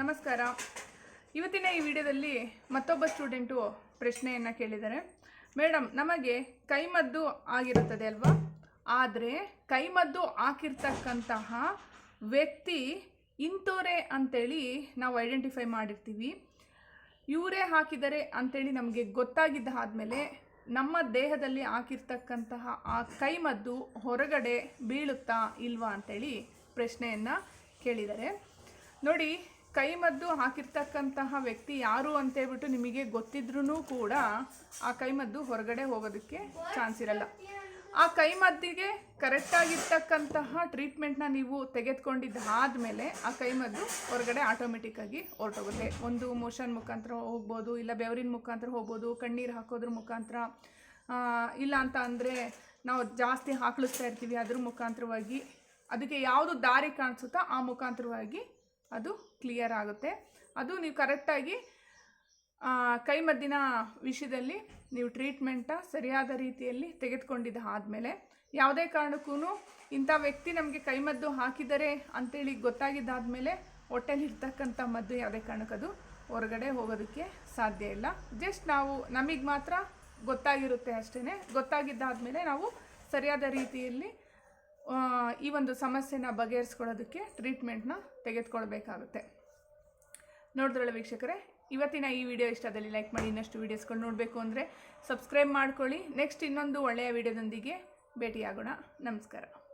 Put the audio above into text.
ನಮಸ್ಕಾರ. ಇವತ್ತಿನ ಈ ವಿಡಿಯೋದಲ್ಲಿ ಮತ್ತೊಬ್ಬ ಸ್ಟೂಡೆಂಟು ಪ್ರಶ್ನೆಯನ್ನು ಕೇಳಿದ್ದಾರೆ. ಮೇಡಮ್ ನಮಗೆ ಕೈಮದ್ದು ಆಗಿರುತ್ತದೆ ಅಲ್ವಾ? ಆದರೆ ಕೈಮದ್ದು ಹಾಕಿರ್ತಕ್ಕಂತಹ ವ್ಯಕ್ತಿ ಇಂಥವರೇ ಅಂತೇಳಿ ನಾವು ಐಡೆಂಟಿಫೈ ಮಾಡಿರ್ತೀವಿ. ಇವರೇ ಹಾಕಿದ್ದಾರೆ ಅಂತೇಳಿ ನಮಗೆ ಗೊತ್ತಾಗಿದ್ದ ಆದಮೇಲೆ ನಮ್ಮ ದೇಹದಲ್ಲಿ ಹಾಕಿರ್ತಕ್ಕಂತಹ ಆ ಕೈಮದ್ದು ಹೊರಗಡೆ ಬೀಳುತ್ತಾ ಇಲ್ವಾ ಅಂತೇಳಿ ಪ್ರಶ್ನೆಯನ್ನು ಕೇಳಿದ್ದಾರೆ. ನೋಡಿ ಕೈಮದ್ದು ಹಾಕಿರ್ತಕ್ಕಂತಹ ವ್ಯಕ್ತಿ ಯಾರು ಅಂತ ಹೇಳ್ಬಿಟ್ಟು ನಿಮಗೆ ಗೊತ್ತಿದ್ರೂ ಕೂಡ ಆ ಕೈಮದ್ದು ಹೊರಗಡೆ ಹೋಗೋದಕ್ಕೆ ಚಾನ್ಸ್ ಇರಲ್ಲ. ಆ ಕೈಮದ್ದಿಗೆ ಕರೆಕ್ಟಾಗಿರ್ತಕ್ಕಂತಹ ಟ್ರೀಟ್ಮೆಂಟ್ನ ನೀವು ತೆಗೆದುಕೊಂಡಿದ್ದಾದಮೇಲೆ ಆ ಕೈಮದ್ದು ಹೊರಗಡೆ ಆಟೋಮೆಟಿಕ್ಕಾಗಿ ಹೊರಟೋಗುತ್ತೆ. ಒಂದು ಮೋಷನ್ ಮುಖಾಂತರ ಹೋಗ್ಬೋದು, ಇಲ್ಲ ಬೆವರಿನ ಮುಖಾಂತರ ಹೋಗ್ಬೋದು, ಕಣ್ಣೀರು ಹಾಕೋದ್ರ ಮುಖಾಂತರ ಇಲ್ಲ ಅಂತ ಅಂದರೆ ನಾವು ಜಾಸ್ತಿ ಹಾಕ್ಲಿಸ್ತಾ ಇರ್ತೀವಿ ಅದ್ರ ಮುಖಾಂತರವಾಗಿ. ಅದಕ್ಕೆ ಯಾವುದು ದಾರಿ ಕಾಣಿಸುತ್ತೋ ಆ ಮುಖಾಂತರವಾಗಿ ಅದು ಕ್ಲಿಯರ್ ಆಗುತ್ತೆ. ಅದು ನೀವು ಕರೆಕ್ಟಾಗಿ ಕೈಮದ್ದಿನ ವಿಷಯದಲ್ಲಿ ನೀವು ಟ್ರೀಟ್ಮೆಂಟ ಸರಿಯಾದ ರೀತಿಯಲ್ಲಿ ತೆಗೆದುಕೊಂಡಿದ್ದ ಆದಮೇಲೆ, ಯಾವುದೇ ಕಾರಣಕ್ಕೂ ಇಂಥ ವ್ಯಕ್ತಿ ನಮಗೆ ಕೈಮದ್ದು ಹಾಕಿದರೆ ಅಂತೇಳಿ ಗೊತ್ತಾಗಿದ್ದಾದಮೇಲೆ ಹೊಟ್ಟೆಲಿ ಇರ್ತಕ್ಕಂಥ ಮದ್ದು ಯಾವುದೇ ಕಾರಣಕ್ಕದು ಹೊರಗಡೆ ಹೋಗೋದಕ್ಕೆ ಸಾಧ್ಯ ಇಲ್ಲ. ಜಸ್ಟ್ ನಾವು, ನಮಗೆ ಮಾತ್ರ ಗೊತ್ತಾಗಿರುತ್ತೆ ಅಷ್ಟೇ ಗೊತ್ತಾಗಿದ್ದಾದಮೇಲೆ ನಾವು ಸರಿಯಾದ ರೀತಿಯಲ್ಲಿ ಈ ಒಂದು ಸಮಸ್ಯೆನ ಬಗೆಹರಿಸ್ಕೊಳ್ಳೋದಕ್ಕೆ ಟ್ರೀಟ್ಮೆಂಟ್ನ ತೆಗೆದುಕೊಳ್ಬೇಕಾಗುತ್ತೆ. ನೋಡಿದ್ರಲ್ಲ ವೀಕ್ಷಕರೇ, ಇವತ್ತಿನ ಈ ವಿಡಿಯೋ ಇಷ್ಟದಲ್ಲಿ ಲೈಕ್ ಮಾಡಿ, ಇನ್ನಷ್ಟು ವೀಡಿಯೋಸ್ಗಳು ನೋಡಬೇಕು ಅಂದರೆ ಸಬ್ಸ್ಕ್ರೈಬ್ ಮಾಡ್ಕೊಳ್ಳಿ. ನೆಕ್ಸ್ಟ್ ಇನ್ನೊಂದು ಒಳ್ಳೆಯ ವಿಡಿಯೋದೊಂದಿಗೆ ಭೇಟಿಯಾಗೋಣ. ನಮಸ್ಕಾರ.